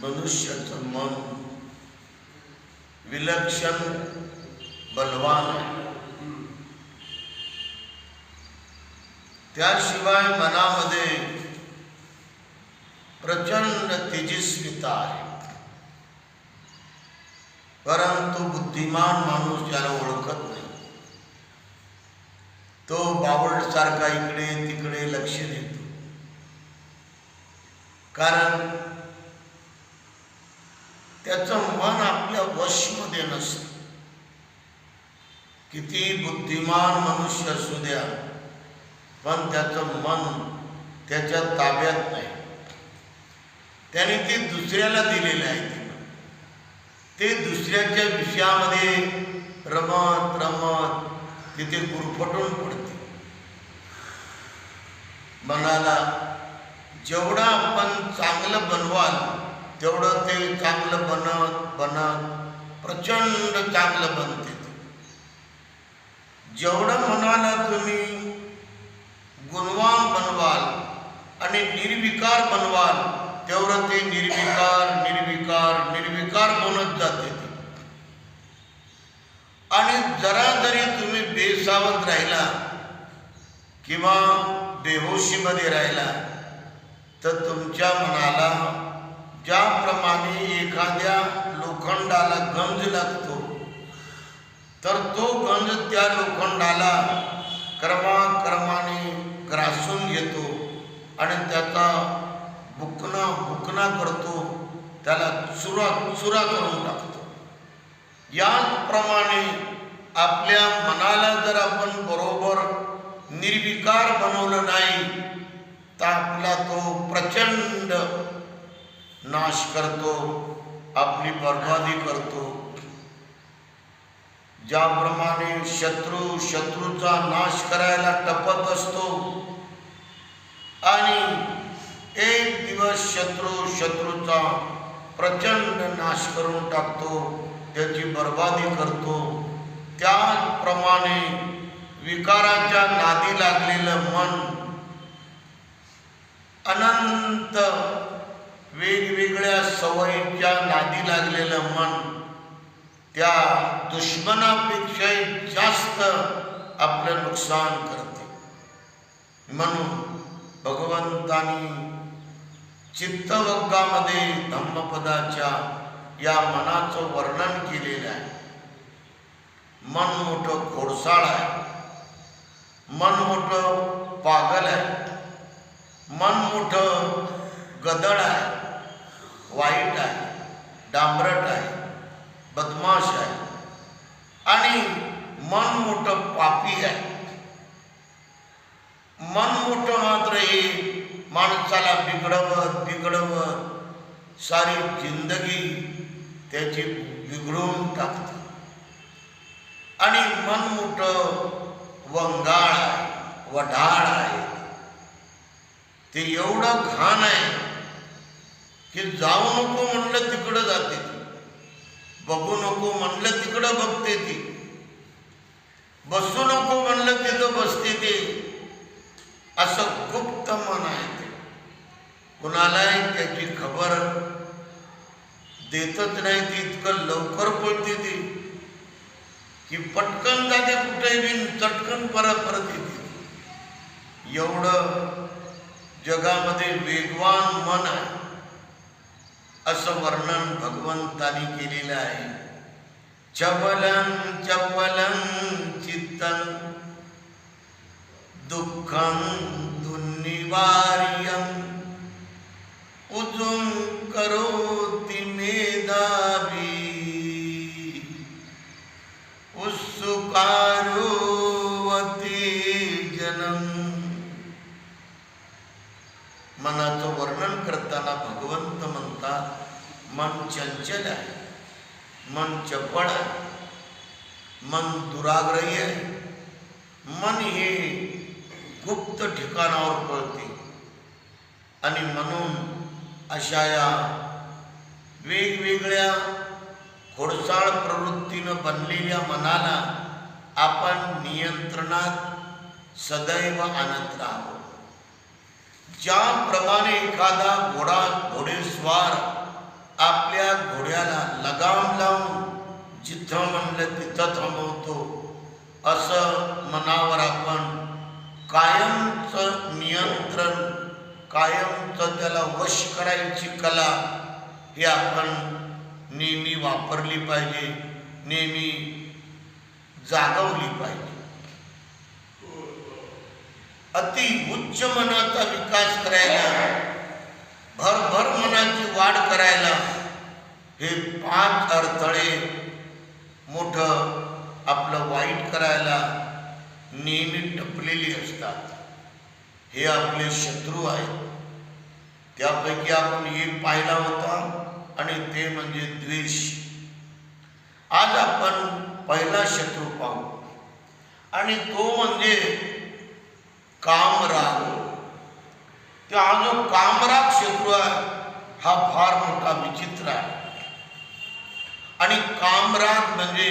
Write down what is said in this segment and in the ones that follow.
मनुष्याचं मन विलक्षण बलवान आहे त्याशिवाय मनामध्ये प्रचंड तेजस्विता आहे। परंतु बुद्धिमान माणूस त्याला ओळखत नाही तो बावळसारखा इकडे तिकडे लक्ष देतो। कारण त्याचं मन आपल्या वशमध्ये नसतं. किती बुद्धिमान मनुष्य असू द्या पण त्याचं मन त्याच्या ताब्यात नाही. त्याने ते दुसऱ्याला दिलेलं आहे ते दुसऱ्याच्या विषयामध्ये रमत रमत तिथे गुरफटून पडते. मनाला जेवढं आपण चांगलं बनवाल तेवढं ते चांगलं बनत बनत प्रचंड चांगलं बनते जेवढं मनाला तुम्ही गुणवान बनवाल आणि निर्विकार बनवाल तेवढं ते निर्विकार निर्विकार निर्विकार बनत जाते आणि जरा जरी तुम्ही बेसावत राहिला किंवा बेहोशीमध्ये राहिला तर तुमच्या मनाला ज्याप्रमाणे एखाद्या लोखंडाला गंज लागतो तर तो गंज त्या लोखंडाला क्रमाक्रमाने ग्रासून घेतो आणि त्याचा बुकना बुकना करतो त्याला चुरा चुरा करून टाकतो. याचप्रमाणे आपल्या मनाला जर आपण बरोबर निर्विकार बनवलं नाही तर आपला तो प्रचंड नाश करतो आपली बर्बादी करतो. ज्याप्रमाणे शत्रू शत्रूचा नाश करायला टपत असतो आणि एक दिवस शत्रू शत्रूचा प्रचंड नाश करून टाकतो त्याची बर्बादी करतो. त्याचप्रमाणे विकाराच्या नादी लागलेलं मन अनंत वेगवेगळ्या सवयीच्या नादी लागलेलं मन त्या दुश्मनापेक्षाही जास्त आपलं नुकसान करते. म्हणून भगवंतानी चित्तवग्गामध्ये धम्मपदाच्या या मनाचं वर्णन केलेलं आहे. मन मोठं खोडसाळ आहे. मन मोठं पागल आहे. मन मोठं गदळ आहे. वाईट आहे डांबरट आहे बदमाश आहे आणि मन मोठं पापी आहे. मन मोठं मात्र हे माणसाला बिघडवत बिघडवत सारी जिंदगी त्याची बिघडून टाकते. आणि मन मोठं वंगाळ आहे वढाळ आहे. ते एवढं घाण आहे की जाऊ नको म्हणलं तिकडं जाते ती. बघू नको म्हणलं तिकडं बघते ती. बसू नको म्हणलं तिथं बसते ते. असं गुप्त मन आहे ते. कुणालाही त्याची खबर देतच नाही ती इतकं लवकर पळते ती. की पटकन जाते कुठे बी चटकन परत परत येते एवढं जगामध्ये वेगवान मन आहे. असं वर्णन भगवंतानी केलेलं आहे. चपलं चपलं चित्तन दुःखं दुर्निवार्यं उजुं करोति मेधावी उत्सुकारोवती जनम। मनाचं वर्णन करताना भगवंत म्हणतात मन चंचल आहे मन चपळ आहे मन दुराग्रही आहे मन हे गुप्त ठिकाणावर पळते. आणि म्हणून अशा या वेगवेगळ्या खोडसाळ प्रवृत्तीनं बनलेल्या मनाला आपण नियंत्रणात सदैव आणत राहावं. ज्याप्रमाणे एखादा घोडा घोडेस्वार आपल्या घोड्याला लगाम लावून जिथं म्हणलं तिथं थांबवतो. असं मनावर आपण कायमचं नियंत्रण कायमचं त्याला वश करायची कला ही आपण नेहमी वापरली पाहिजे नेहमी जागवली पाहिजे. अति उच्च मनाचा विकास करायला भरभर मनाची वाढ करायला हे पाच अडथळे मोठं आपलं वाईट करायला नेहमी टपलेली असतात. हे आपले शत्रू आहेत. त्यापैकी आपण एक पाहिला होता आणि ते म्हणजे द्वेष. आज आपण पहिला शत्रू पाहू. आणि तो म्हणजे कामराग त्या हा जो कामराग शत्रू आहे हा फार मोठा विचित्र आहे. आणि कामराग म्हणजे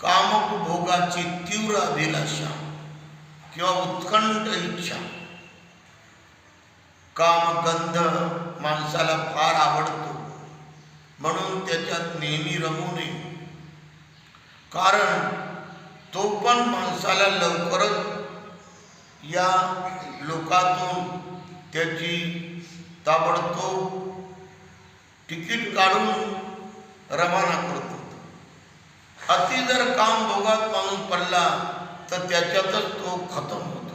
कामोपभोगाची तीव्र अभिलाषा किंवा उत्कंठ इच्छा. कामगंध माणसाला फार आवडतो. म्हणून त्याच्यात नेहमी रमू नये. कारण तो पण माणसाला लवकरच या लोकातून त्याची ताबडतोब तिकीट काढून रवाना करतो अति जर काम भोगात माणूस पडला तर त्याच्यातच तो खतम होतो.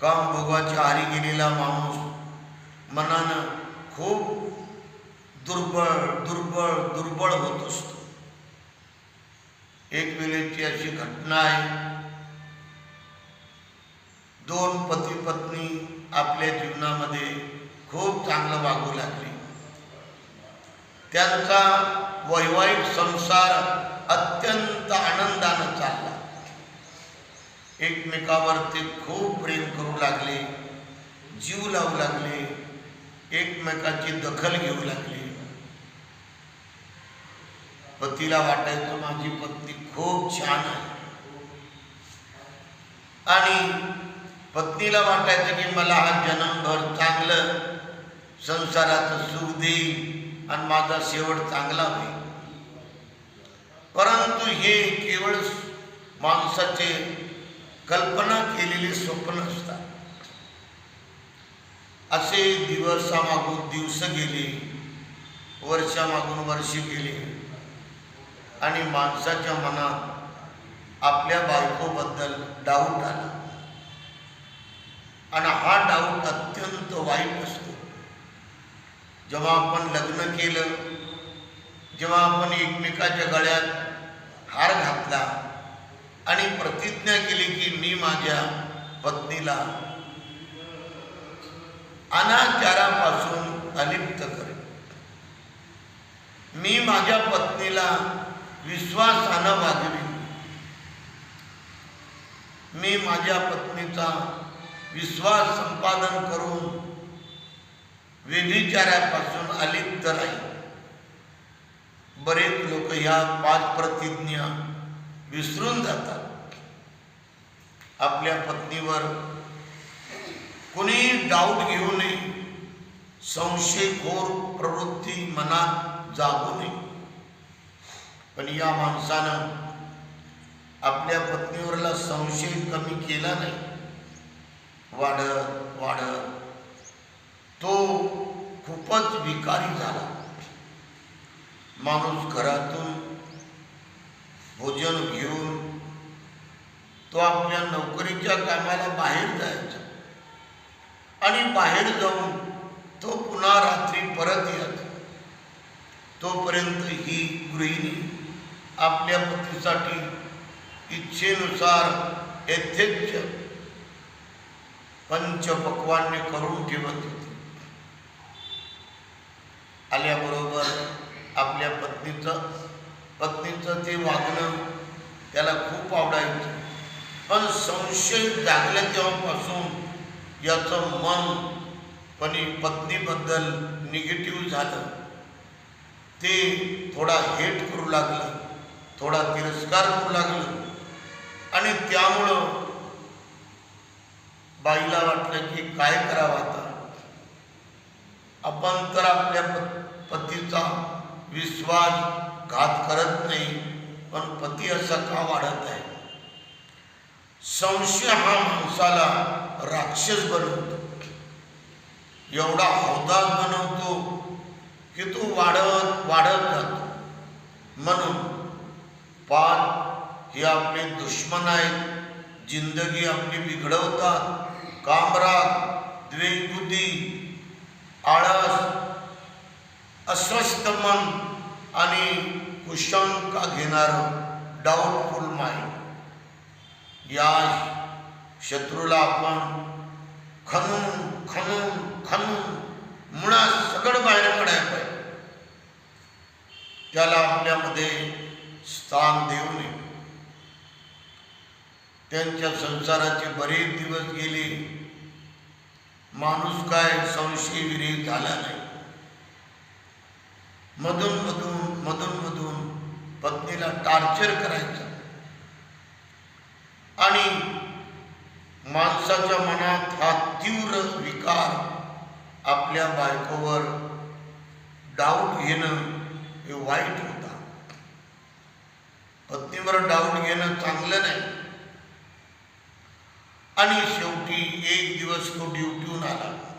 काम भोगाच्या आरी गेलेला माणूस मनानं खूप दुर्बळ दुर्बळ दुर्बळ होत असतो. एक वेळेची अशी घटना आहे दोन पती पत्नी आपल्या जीवनामध्ये खूप चांगलं वागू लागली. त्यांचा वैवाहिक संसार अत्यंत आनंदानं चालला. एकमेकावर ते खूप प्रेम करू लागले जीव लावू लागले एकमेकाची दखल घेऊ लागले. पतीला वाटायचं माझी पत्नी खूप छान आहे. आणि पत्नीला वाटायचं की मला हा जन्मभर चांगलं संसाराचं सुख देईल आणि माझा शेवट चांगला होईल. परंतु हे केवळ माणसाचे कल्पना केलेले स्वप्न असतात. असे दिवसामागून दिवस गेले वर्षामागून वर्ष गेले आणि माणसाच्या मनात आपल्या बायकोबद्दल डाऊट आला. आणि हा डाऊट अत्यंत वाईट असतो. जेव्हा आपण लग्न केलं जेव्हा आपण एकमेकाच्या गळ्यात हार घातला आणि प्रतिज्ञा केली की मी माझ्या पत्नीला अनाचारापासून अलिप्त करेन. मी माझ्या पत्नीला विश्वासानं वागवीन. मी माझ्या पत्नीचा विश्वास संपादन करून व्यभिचारापासून अलिप्त राहील. बरेच लोक ह्या पाच प्रतिज्ञा विसरून जातात. आपल्या पत्नीवर कोणीही डाऊट घेऊ नये. संशयखोर प्रवृत्ती मनात जागू नये. पण या माणसानं आपल्या पत्नीवरला संशय कमी केला नाही. वाढत वाढत तो खूपच विकारी झाला. माणूस घरातून भोजन घेऊन तो आपल्या नोकरीच्या कामाला बाहेर जायचा. आणि बाहेर जाऊन तो पुन्हा रात्री परत यायचा तोपर्यंत ही गृहिणी आपल्या पतीसाठी इच्छेनुसार यथेच्छ पंचपक्वान्य करून ठेवत होती. आल्याबरोबर आपल्या पत्नीचं पत्नीचं ते वागणं त्याला खूप आवडायचं. पण संशय जागल्या तेव्हापासून याचं मन पण पत्नीबद्दल निगेटिव्ह झालं. ते थोडा हेट करू लागलं थोडा तिरस्कार करू लागलं. आणि त्यामुळं बाईला वाटलं की काय करावं आता? आपण तर आपल्या प- पतीचा विश्वासघात करत नाही पण पती असा का वाढत आहे? संशय हा माणसाला राक्षस बनवतो. एवढा हौदास बनवतो की तो वाढत वाढत जातो. म्हणून पाच हे आपले दुश्मन आहेत जिंदगी आपली बिघडवतात. कामराग द्वेषबुद्धी आळस अस्वस्थ मन आणि कुशंका घेणारं डाऊटफुल माइंड या शत्रूला आपण खणून खणून खणून मुळात सगळं बाहेर काढायला पाहिजे. त्याला आपल्यामध्ये स्थान देऊ नये. त्यांच्या संसाराचे बरेच दिवस गेले. माणूस काय संशय विरहित झाला नाही. मधून मधून मधून मधून पत्नीला टार्चर करायचं. आणि माणसाच्या मनात हा तीव्र विकार आपल्या बायकोवर डाऊट घेणं हे वाईट होता. पत्नीवर डाऊट घेणं चांगलं नाही. आणि शेवटी एक दिवस तो ड्युटीहून आला.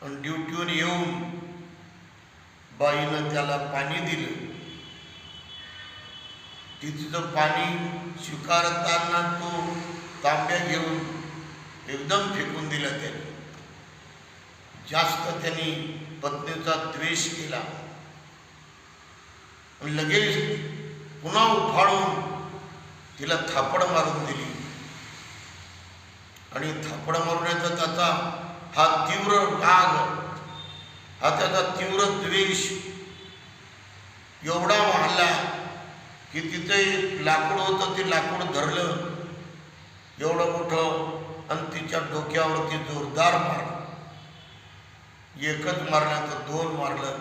पण ड्युटीवर येऊन बाईनं त्याला पाणी दिलं. तिचं पाणी स्वीकारताना तो तांब्या घेऊन एकदम फेकून दिला त्याने. जास्त त्यांनी पत्नीचा द्वेष केला. आणि लगेच पुन्हा उफाळून तिला थापड मारून दिली. आणि थापडा मारण्याचा त्याचा हा तीव्र राग हा त्याचा तीव्र द्वेष एवढा वाढला की तिथे एक लाकूड होतं ते लाकूड धरलं. एवढं मोठं आणि तिच्या डोक्यावरती जोरदार मारलं. एकच मारलं तर दोन मारलं.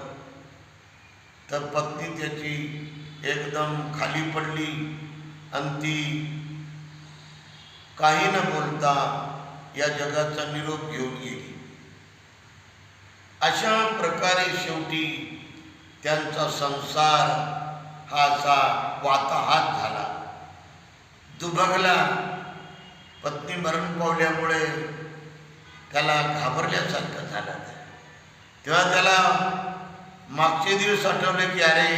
तर पत्नी त्याची एकदम खाली पडली आणि ती काही न बोलता या जगाचा निरोप घेऊन गेली. अशा प्रकारे शेवटी त्यांचा संसार हा असा वाताहात झाला. दुभगला पत्नी मरण पावल्यामुळे त्याला घाबरल्यासारखं झालं. तेव्हा त्याला मागचे दिवस आठवले की अरे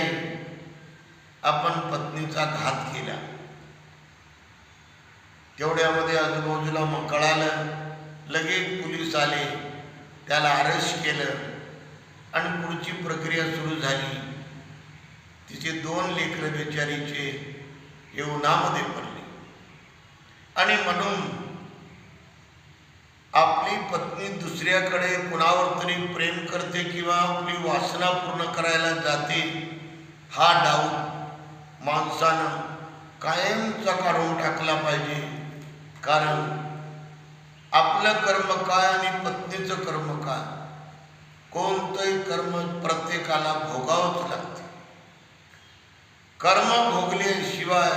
आपण पत्नीचा घात केला. तेवढ्यामध्ये आजूबाजूला मग कळालं लगेच पोलीस आले त्याला अरेस्ट केलं आणि पुढची प्रक्रिया सुरू झाली. तिचे दोन लेकरं बेचारीचे हे उन्हामध्ये पडले. आणि म्हणून आपली पत्नी दुसऱ्याकडे कुणावर तरी प्रेम करते किंवा आपली वासना पूर्ण करायला जाते हा डाऊट माणसानं कायमचा काढून टाकला पाहिजे. कारण आपलं कर्म काय आणि पत्नीचं कर्म काय? कोणतंही कर्म प्रत्येकाला भोगावंच लागते. कर्म भोगल्याशिवाय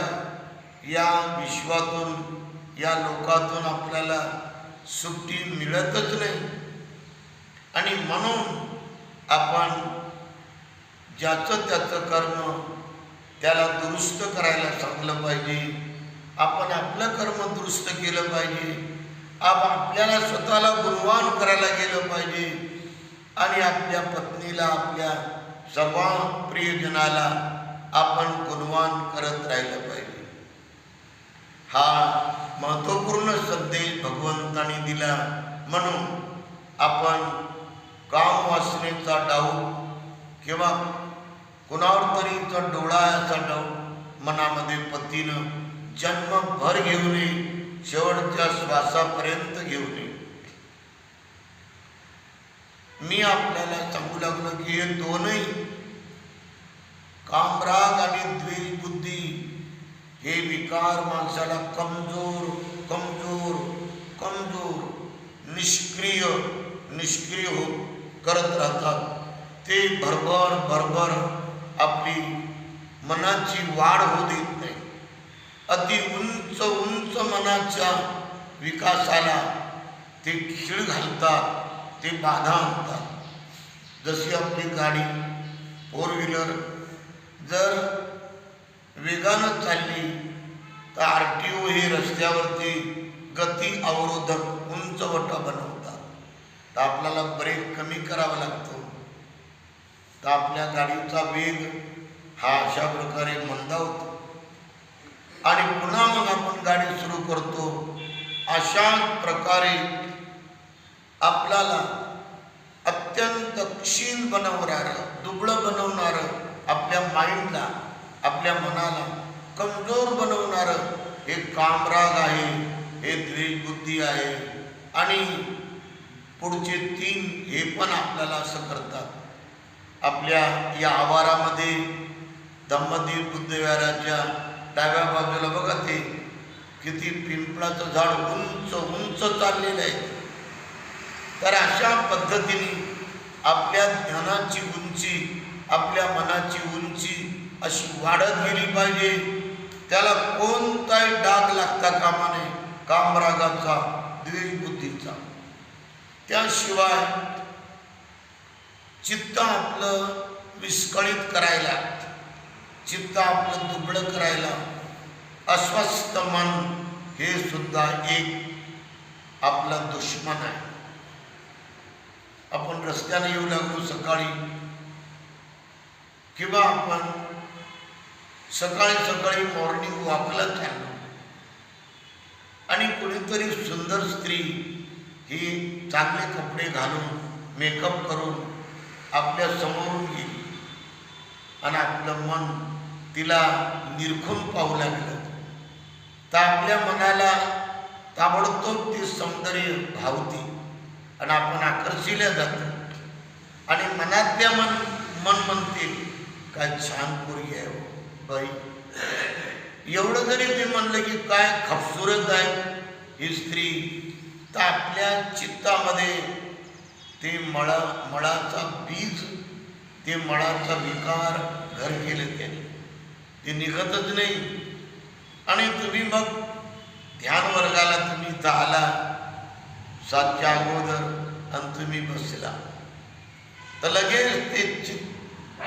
या विश्वातून या लोकातून आपल्याला सुट्टी मिळतच नाही. आणि म्हणून आपण ज्याचं त्याचं कर्म त्याला दुरुस्त करायला सांगलं पाहिजे. आपण आपलं कर्म दुरुस्त केलं पाहिजे. आप आपल्याला स्वतःला गुणवान करायला गेलं पाहिजे. आणि आपल्या पत्नीला आपल्या सर्व प्रियजनाला आपण गुणवान करत राहिलं पाहिजे. हा महत्त्वपूर्ण संदेश भगवंताने दिला. म्हणून आपण काम वासनेचा डाऊट किंवा कुणावर तरीचा डोळा याचा डाऊट मनामध्ये पतीनं जन्मभर घेऊ नये शेवटच्या श्वासापर्यंत घेऊ नये. मी आपल्याला सांगू लागलो की हे दोनही कामराग आणि द्वेष बुद्धी हे विकार माणसाला कमजोर कमजोर कमजोर निष्क्रिय निष्क्रिय हो करत राहतात. ते भरभर भरभर आपली मनाची वाढ होऊ देत नाही अति उंच उंच मनाच्या विकासाला ते खीळ घालतात ते बाधा आणतात. जशी आपली गाडी फोर व्हीलर जर वेगानं चालली तर आर टी ओ हे रस्त्यावरती गती अवरोधक उंचवटा बनवतात. तर आपल्याला ब्रेक कमी करावा लागतो. तर आपल्या गाडीचा वेग हा अशा प्रकारे मंदावतो आणि पुन्हा मग आपण गाडी सुरू करतो. अशा प्रकारे आपल्याला अत्यंत क्षीण बनवणारं दुबळं बनवणारं आपल्या माइंडला आपल्या मनाला कमजोर बनवणारं हे कामराग आहे हे द्वेषबुद्धी आहे. आणि पुढचे तीन हे पण आपल्याला असं करतात. आपल्या या आवारामध्ये धम्मदेव बुद्धविहाराच्या डाव्या बाजूला बघा ते. किती पिंपळाचं झाड उंच उंच चाललेलं आहे. तर अशा पद्धतीने आपल्या ज्ञानाची उंची आपल्या मनाची उंची अशी वाढत गेली पाहिजे. त्याला कोणताही डाग लागता कामा नये. कामरागाचा द्वेषबुद्धीचा. त्याशिवाय चित्त आपलं विस्कळीत करायला चित्त आपलं दुबळं करायला अस्वस्थ मन हे सुद्धा एक आपला दुश्मन आहे. आपण रस्त्याने येऊ लागलो सकाळी किंवा आपण सकाळी सकाळी मॉर्निंग वॉकला चाललो. आणि कुणीतरी सुंदर स्त्री ही चांगले कपडे घालून मेकअप करून आपल्या समोरून गेली. आणि आपलं मन तिला निरखून पाहू लागलं. तर आपल्या मनाला ताबडतोब ती सौंदर्य भावते आणि आपण आकर्षिल्या जातो. आणि मनातल्या मन मन म्हणते काय छान पोरगी आहे हो, बाई. एवढं जरी ते म्हणलं की काय खबसूरत आहे ही स्त्री तर आपल्या चित्तामध्ये ते मळा मळाचा बीज ते मळाचा विकार घर केलं त्याने. ते निघतच नाही. आणि तुम्ही मग ध्यान वर्गाला तुम्ही इथं आला सातच्या अगोदर आणि तुम्ही बसला. तर लगेच ते चित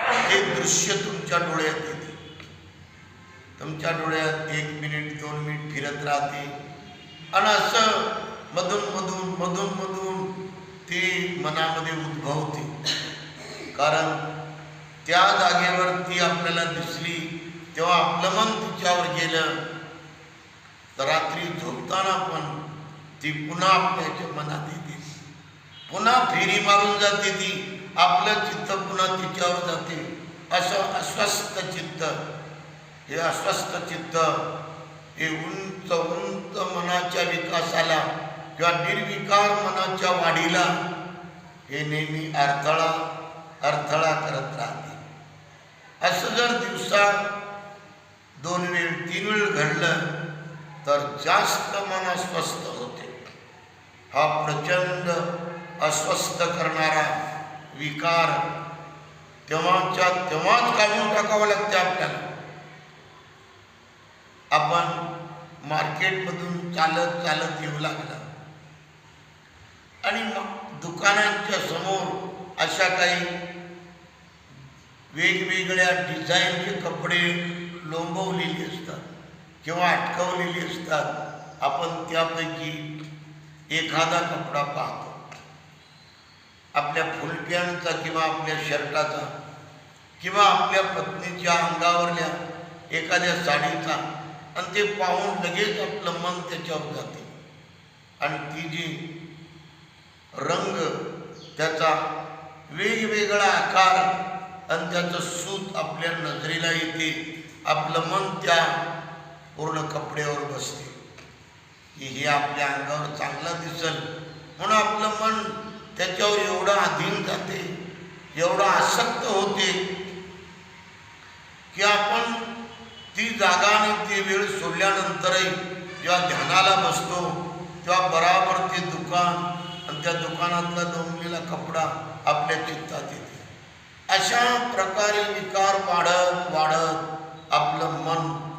ते दृश्य तुमच्या डोळ्यात येते. तुमच्या डोळ्यात एक मिनिट दोन मिनिट फिरत राहते. आणि असं मधून मधून मधून मधून ते मनामध्ये उद्भवते. कारण त्या जागेवर ती आपल्याला दिसली तेव्हा आपलं मन तिच्यावर गेलं. तर रात्री झोपताना पण ती पुन्हा आपल्याच्या मनात येते पुन्हा फेरी मारून जाते ती. आपलं चित्त पुन्हा तिच्यावर जाते. असं अस्वस्थ चित्त. हे अस्वस्थ चित्त हे उंच उंच मनाच्या विकासाला किंवा निर्विकार मनाच्या वाढीला हे नेहमी अडथळा अडथळा करत राहते. असं जर दिवसा दोन वेळ तीन वेळ घडलं तर जास्त मन अस्वस्थ होते. हा प्रचंड अस्वस्थ करणारा विकार तेव्हाच्या तेव्हाच काढून टाकावं लागते आपल्याला. आपण मार्केटमधून चालत चालत येऊ लागला. आणि मग दुकानांच्या समोर अशा काही वेगवेगळ्या डिझाईनचे कपडे लोंबवलेले असतात किंवा अटकवलेले असतात. आपण त्यापैकी एखादा कपडा पाहतो. आपल्या फुलप्यांचा किंवा आपल्या शर्टाचा किंवा आपल्या पत्नीच्या अंगावरल्या एखाद्या साडीचा आणि ते पाहून लगेच आपलं मन त्याच्यावर जाते. आणि ती जी रंग त्याचा वेगवेगळा आकार आणि त्याचं सूत आपल्या नजरेला येते. आपलं मन त्या पूर्ण कपड्यावर बसते. की हे आपल्या अंगावर चांगलं दिसल. म्हणून आपलं मन त्याच्यावर एवढं अधीन जाते. एवढं आसक्त होते. की आपण ती जागा आणि ती वेळ सोडल्यानंतरही जेव्हा ध्यानाला बसतो तेव्हा बराबर ते दुकान आणि त्या दुकानातला लोंबलेला कपडा आपल्या चित्तात येते. अशा प्रकारे विकार वाढत वाढत आपलं मन